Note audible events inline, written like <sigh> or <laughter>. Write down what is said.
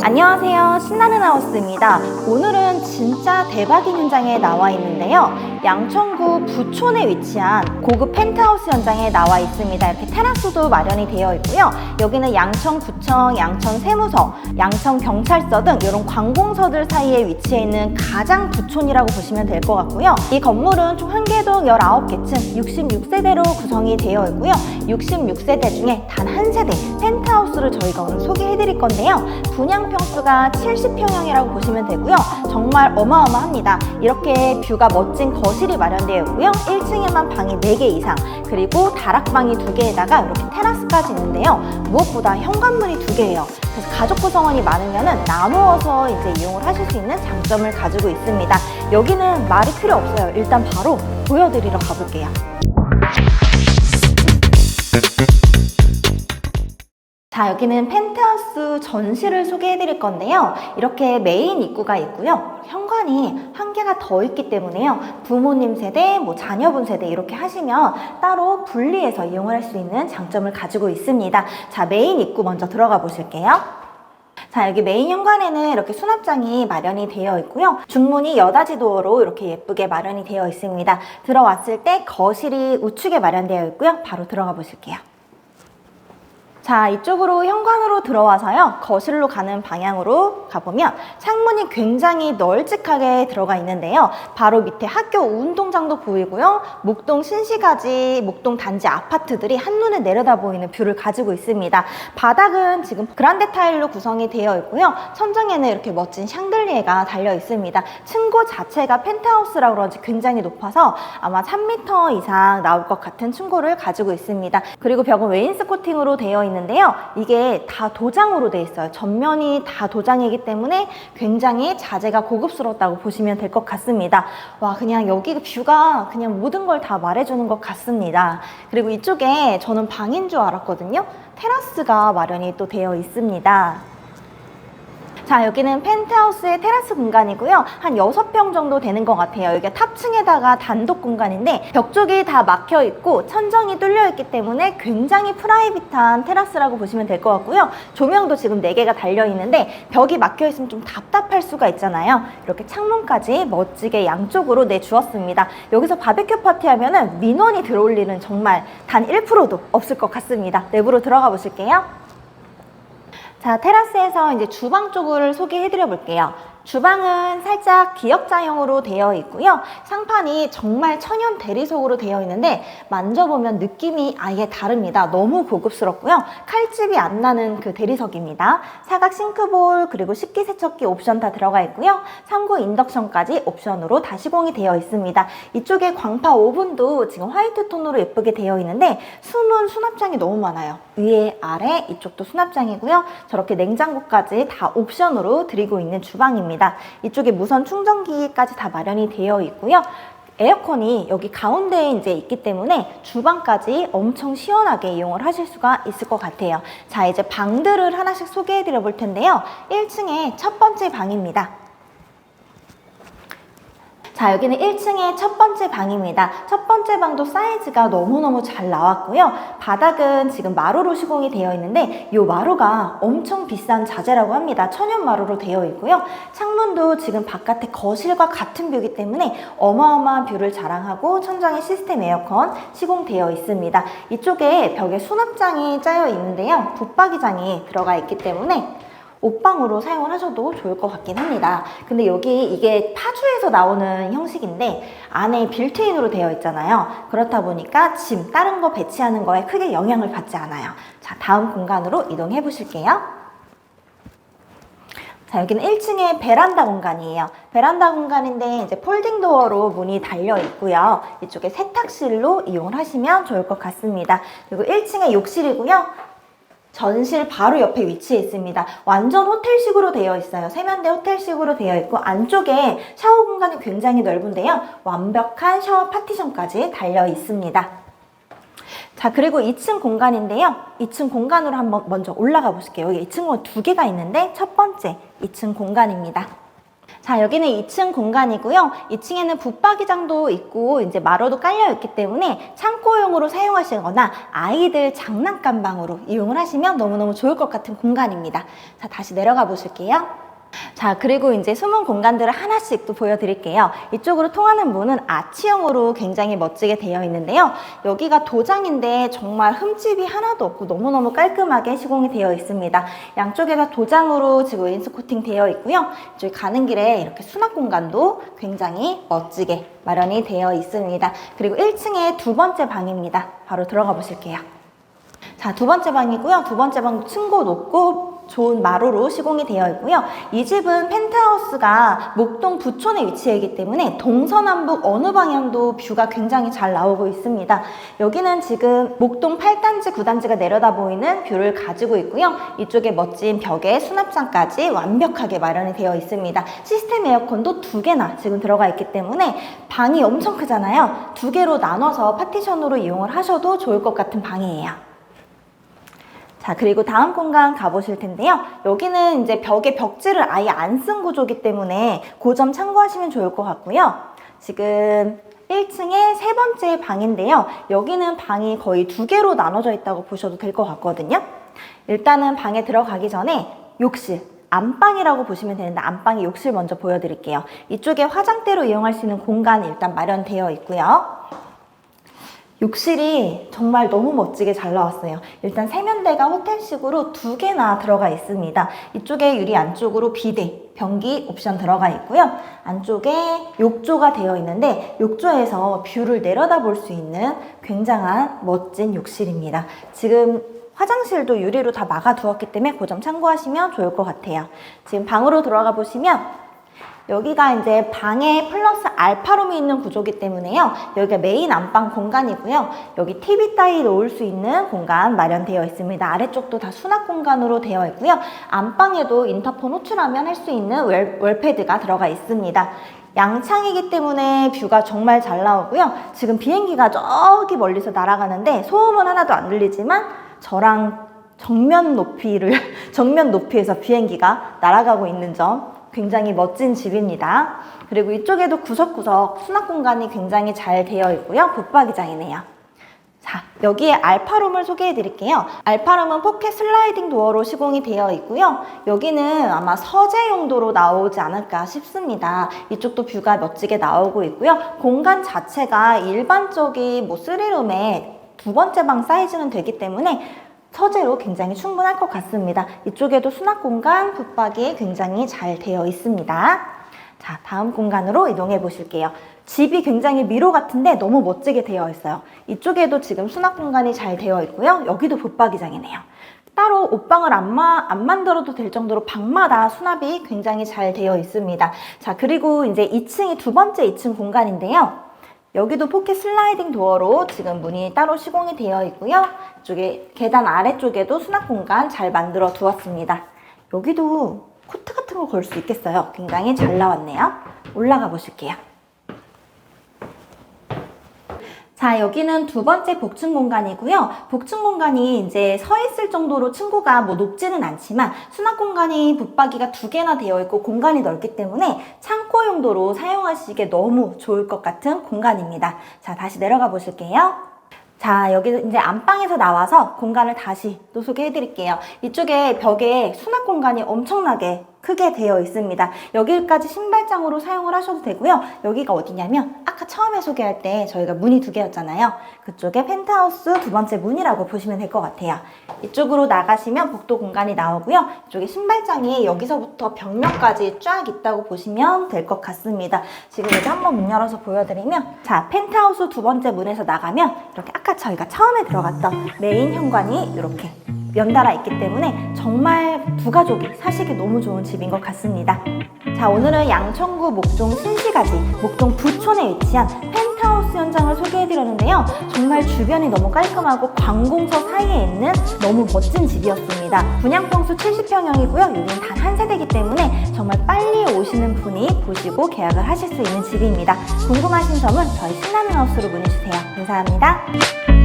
안녕하세요. 신나는 하우스입니다. 오늘은 진짜 대박인 현장에 나와 있는데요. 양천구 부촌에 위치한 고급 펜트하우스 현장에 나와 있습니다. 이렇게 테라스도 마련이 되어 있고요. 여기는 양천구청, 양천세무서, 양천경찰서 등 이런 관공서들 사이에 위치해 있는 가장 부촌이라고 보시면 될 것 같고요. 이 건물은 총 한개동 19개층 66세대로 구성이 되어 있고요. 66세대 중에 단 한 세대 펜트하우스를 저희가 오늘 소개해 드릴 건데요. 분양 평수가 70평형이라고 보시면 되고요. 정말 어마어마합니다. 이렇게 뷰가 멋진 거실이 마련되어 있고요. 1층에만 방이 4개 이상, 그리고 다락방이 2개에다가 이렇게 테라스까지 있는데요. 무엇보다 현관문이 2개예요. 그래서 가족 구성원이 많으면 나누어서 이제 이용을 하실 수 있는 장점을 가지고 있습니다. 여기는 말이 필요 없어요. 일단 바로 보여드리러 가볼게요. 자, 여기는 펜트하우스 전시를 소개해 드릴 건데요. 이렇게 메인 입구가 있고요. 현관이 한 개가 더 있기 때문에요. 부모님 세대, 뭐 자녀분 세대 이렇게 하시면 따로 분리해서 이용을 할수 있는 장점을 가지고 있습니다. 자, 메인 입구 먼저 들어가 보실게요. 자, 여기 메인 현관에는 이렇게 수납장이 마련이 되어 있고요. 중문이 여닫이 도어로 이렇게 예쁘게 마련이 되어 있습니다. 들어왔을 때 거실이 우측에 마련되어 있고요. 바로 들어가 보실게요. 자, 이쪽으로 현관으로 들어와서요. 거실로 가는 방향으로 가보면 창문이 굉장히 널찍하게 들어가 있는데요. 바로 밑에 학교 운동장도 보이고요. 목동 신시가지, 목동 단지 아파트들이 한눈에 내려다 보이는 뷰를 가지고 있습니다. 바닥은 지금 그란데 타일로 구성이 되어 있고요. 천장에는 이렇게 멋진 샹들리에가 달려 있습니다. 층고 자체가 펜트하우스라 그런지 굉장히 높아서 아마 3m 이상 나올 것 같은 층고를 가지고 있습니다. 그리고 벽은 웨인스 코팅으로 되어 있는 데요. 이게 다 도장으로 되어 있어요. 전면이 다 도장이기 때문에 굉장히 자재가 고급스럽다고 보시면 될 것 같습니다. 와, 그냥 여기 뷰가 그냥 모든 걸 다 말해주는 것 같습니다. 그리고 이쪽에 저는 방인 줄 알았거든요. 테라스가 마련이 또 되어 있습니다. 자, 여기는 펜트하우스의 테라스 공간이고요. 한 6평 정도 되는 것 같아요. 여기가 탑층에다가 단독 공간인데 벽 쪽이 다 막혀 있고 천정이 뚫려 있기 때문에 굉장히 프라이빗한 테라스라고 보시면 될 것 같고요. 조명도 지금 4개가 달려 있는데 벽이 막혀 있으면 좀 답답할 수가 있잖아요. 이렇게 창문까지 멋지게 양쪽으로 내주었습니다. 여기서 바베큐 파티 하면은 민원이 들어올 일은 정말 단 1%도 없을 것 같습니다. 내부로 들어가 보실게요. 자, 테라스에서 이제 주방 쪽을 소개해 드려 볼게요. 주방은 살짝 기역자형으로 되어 있고요. 상판이 정말 천연 대리석으로 되어 있는데 만져보면 느낌이 아예 다릅니다. 너무 고급스럽고요. 칼집이 안 나는 그 대리석입니다. 사각 싱크볼 그리고 식기세척기 옵션 다 들어가 있고요. 3구 인덕션까지 옵션으로 다 시공이 되어 있습니다. 이쪽에 광파 오븐도 지금 화이트 톤으로 예쁘게 되어 있는데 숨은 수납장이 너무 많아요. 위에 아래 이쪽도 수납장이고요. 저렇게 냉장고까지 다 옵션으로 드리고 있는 주방입니다. 이쪽에 무선 충전기까지 다 마련이 되어 있고요. 에어컨이 여기 가운데에 이제 있기 때문에 주방까지 엄청 시원하게 이용을 하실 수가 있을 것 같아요. 자, 이제 방들을 하나씩 소개해 드려 볼 텐데요. 1층에 첫 번째 방입니다. 자, 여기는 1층의 첫 번째 방입니다. 첫 번째 방도 사이즈가 너무너무 잘 나왔고요. 바닥은 지금 마루로 시공이 되어 있는데 이 마루가 엄청 비싼 자재라고 합니다. 천연 마루로 되어 있고요. 창문도 지금 바깥에 거실과 같은 뷰이기 때문에 어마어마한 뷰를 자랑하고 천장에 시스템 에어컨 시공되어 있습니다. 이쪽에 벽에 수납장이 짜여 있는데요. 붙박이장이 들어가 있기 때문에 옷방으로 사용을 하셔도 좋을 것 같긴 합니다. 근데 여기 이게 파주에서 나오는 형식인데 안에 빌트인으로 되어 있잖아요. 그렇다 보니까 짐, 다른 거 배치하는 거에 크게 영향을 받지 않아요. 자, 다음 공간으로 이동해 보실게요. 자, 여기는 1층의 베란다 공간이에요. 베란다 공간인데 이제 폴딩 도어로 문이 달려 있고요. 이쪽에 세탁실로 이용을 하시면 좋을 것 같습니다. 그리고 1층에 욕실이고요. 전실 바로 옆에 위치해 있습니다. 완전 호텔식으로 되어 있어요. 세면대 호텔식으로 되어 있고 안쪽에 샤워 공간이 굉장히 넓은데요. 완벽한 샤워 파티션까지 달려 있습니다. 자, 그리고 2층 공간인데요. 2층 공간으로 한번 먼저 올라가 보실게요. 여기 2층은 두 개가 있는데 첫 번째 2층 공간입니다. 자, 여기는 2층 공간이고요. 2층에는 붙박이장도 있고 이제 마루도 깔려 있기 때문에 창고용으로 사용하시거나 아이들 장난감 방으로 이용을 하시면 너무너무 좋을 것 같은 공간입니다. 자, 다시 내려가 보실게요. 자, 그리고 이제 숨은 공간들을 하나씩 또 보여드릴게요. 이쪽으로 통하는 문은 아치형으로 굉장히 멋지게 되어 있는데요. 여기가 도장인데 정말 흠집이 하나도 없고 너무너무 깔끔하게 시공이 되어 있습니다. 양쪽에 다 도장으로 지금 웨인스코팅 되어 있고요. 이쪽에 가는 길에 이렇게 수납 공간도 굉장히 멋지게 마련이 되어 있습니다. 그리고 1층에 두 번째 방입니다. 바로 들어가 보실게요. 자, 두 번째 방이고요. 두 번째 방도 층고 높고 좋은 마루로 시공이 되어 있고요. 이 집은 펜트하우스가 목동 부촌에 위치해 있기 때문에 동서남북 어느 방향도 뷰가 굉장히 잘 나오고 있습니다. 여기는 지금 목동 8단지, 9단지가 내려다 보이는 뷰를 가지고 있고요. 이쪽에 멋진 벽에 수납장까지 완벽하게 마련이 되어 있습니다. 시스템 에어컨도 두 개나 지금 들어가 있기 때문에 방이 엄청 크잖아요. 두 개로 나눠서 파티션으로 이용을 하셔도 좋을 것 같은 방이에요. 자, 그리고 다음 공간 가보실 텐데요. 여기는 이제 벽에 벽지를 아예 안 쓴 구조기 때문에 그 점 참고하시면 좋을 것 같고요. 지금 1층의 세 번째 방인데요. 여기는 방이 거의 두 개로 나눠져 있다고 보셔도 될 것 같거든요. 일단은 방에 들어가기 전에 욕실, 안방이라고 보시면 되는데 안방의 욕실 먼저 보여드릴게요. 이쪽에 화장대로 이용할 수 있는 공간이 일단 마련되어 있고요. 욕실이 정말 너무 멋지게 잘 나왔어요. 일단 세면대가 호텔식으로 두 개나 들어가 있습니다. 이쪽에 유리 안쪽으로 비데, 변기 옵션 들어가 있고요. 안쪽에 욕조가 되어 있는데 욕조에서 뷰를 내려다 볼 수 있는 굉장한 멋진 욕실입니다. 지금 화장실도 유리로 다 막아 두었기 때문에 그 점 참고하시면 좋을 것 같아요. 지금 방으로 들어가 보시면 여기가 이제 방에 플러스 알파룸이 있는 구조기 때문에요. 여기가 메인 안방 공간이고요. 여기 TV 따위 놓을 수 있는 공간 마련되어 있습니다. 아래쪽도 다 수납 공간으로 되어 있고요. 안방에도 인터폰 호출하면 할 수 있는 월, 월패드가 들어가 있습니다. 양창이기 때문에 뷰가 정말 잘 나오고요. 지금 비행기가 저기 멀리서 날아가는데 소음은 하나도 안 들리지만 저랑 정면 높이를 <laughs> 정면 높이에서 비행기가 날아가고 있는 점 굉장히 멋진 집입니다. 그리고 이쪽에도 구석구석 수납 공간이 굉장히 잘 되어 있고요. 붙박이장이네요. 자, 여기에 알파룸을 소개해 드릴게요. 알파룸은 포켓 슬라이딩 도어로 시공이 되어 있고요. 여기는 아마 서재 용도로 나오지 않을까 싶습니다. 이쪽도 뷰가 멋지게 나오고 있고요. 공간 자체가 일반적인 뭐 3룸의 두 번째 방 사이즈는 되기 때문에 서재로 굉장히 충분할 것 같습니다. 이쪽에도 수납 공간, 붙박이 굉장히 잘 되어 있습니다. 자, 다음 공간으로 이동해 보실게요. 집이 굉장히 미로 같은데 너무 멋지게 되어 있어요. 이쪽에도 지금 수납 공간이 잘 되어 있고요. 여기도 붙박이장이네요. 따로 옷방을 안, 마, 안 만들어도 될 정도로 방마다 수납이 굉장히 잘 되어 있습니다. 자, 그리고 이제 2층이 두 번째 2층 공간인데요. 여기도 포켓 슬라이딩 도어로 지금 문이 따로 시공이 되어 있고요. 이쪽에 계단 아래쪽에도 수납 공간 잘 만들어 두었습니다. 여기도 코트 같은 거 걸 수 있겠어요. 굉장히 잘 나왔네요. 올라가 보실게요. 자, 여기는 두 번째 복층 공간이고요. 복층 공간이 이제 서 있을 정도로 층고가 뭐 높지는 않지만 수납 공간이 붙박이가 두 개나 되어 있고 공간이 넓기 때문에 창고 용도로 사용하시기에 너무 좋을 것 같은 공간입니다. 자, 다시 내려가 보실게요. 자, 여기 이제 안방에서 나와서 공간을 다시 또 소개해 드릴게요. 이쪽에 벽에 수납 공간이 엄청나게 크게 되어 있습니다. 여기까지 신발장으로 사용을 하셔도 되고요. 여기가 어디냐면 아까 처음에 소개할 때 저희가 문이 두 개였잖아요. 그쪽에 펜트하우스 두 번째 문이라고 보시면 될 것 같아요. 이쪽으로 나가시면 복도 공간이 나오고요. 이쪽에 신발장이 여기서부터 벽면까지 쫙 있다고 보시면 될 것 같습니다. 지금 이제 한번 문 열어서 보여드리면 자 펜트하우스 두 번째 문에서 나가면 이렇게 아까 저희가 처음에 들어갔던 메인 현관이 이렇게 연달아 있기 때문에 정말 두 가족이 사시기 너무 좋은 집인 것 같습니다. 자, 오늘은 양천구 목동 신시가지, 목동 부촌에 위치한 펜트하우스 현장을 소개해드렸는데요. 정말 주변이 너무 깔끔하고 관공서 사이에 있는 너무 멋진 집이었습니다. 분양평수 70평형이고요. 여기는 단 한 세대이기 때문에 정말 빨리 오시는 분이 보시고 계약을 하실 수 있는 집입니다. 궁금하신 점은 저희 신나는 하우스로 문의주세요. 감사합니다.